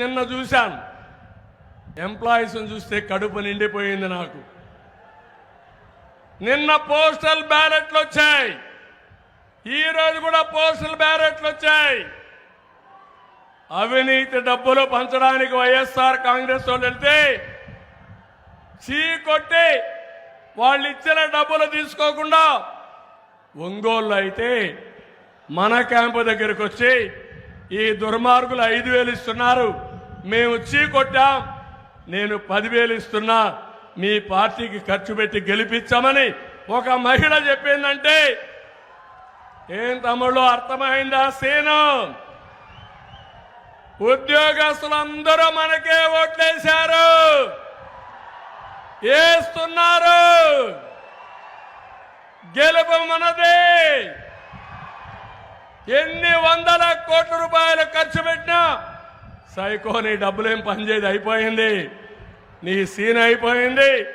నిన్న చూశాను ఎంప్లాయీస్ని చూస్తే కడుపు నిండిపోయింది నాకు. నిన్న పోస్టల్ బ్యాలెట్లు వచ్చాయి. ఈ రోజు కూడా పోస్టల్ బ్యాలెట్లు వచ్చాయి. అవినీతి డబ్బులు పంచడానికి వైఎస్ఆర్ కాంగ్రెస్ వాళ్ళు వెళ్తే చీ కొట్టి వాళ్ళు ఇచ్చిన డబ్బులు తీసుకోకుండా ఒంగోలు అయితే మన క్యాంపు దగ్గరకు వచ్చి ఈ దుర్మార్గులు ఐదు వేలు ఇస్తున్నారు. మేము చీ కొట్టాం. నేను పదివేలు ఇస్తున్నా. మీ పార్టీకి ఖర్చు పెట్టి గెలిపించామని ఒక మహిళ చెప్పిందంటే ఏం తమ్ముళ్ళు అర్థమైందా సీను? ఉద్యోగస్తులందరూ మనకే ఓట్లేశారు. వేస్తున్నారు గెలుపు మనదే. ఎన్ని వందల కోట్ల రూపాయలు ఖర్చు పెట్టి సైకో నీ డబ్బులేం పనిచేది అయిపోయింది. నీ సీన్ అయిపోయింది.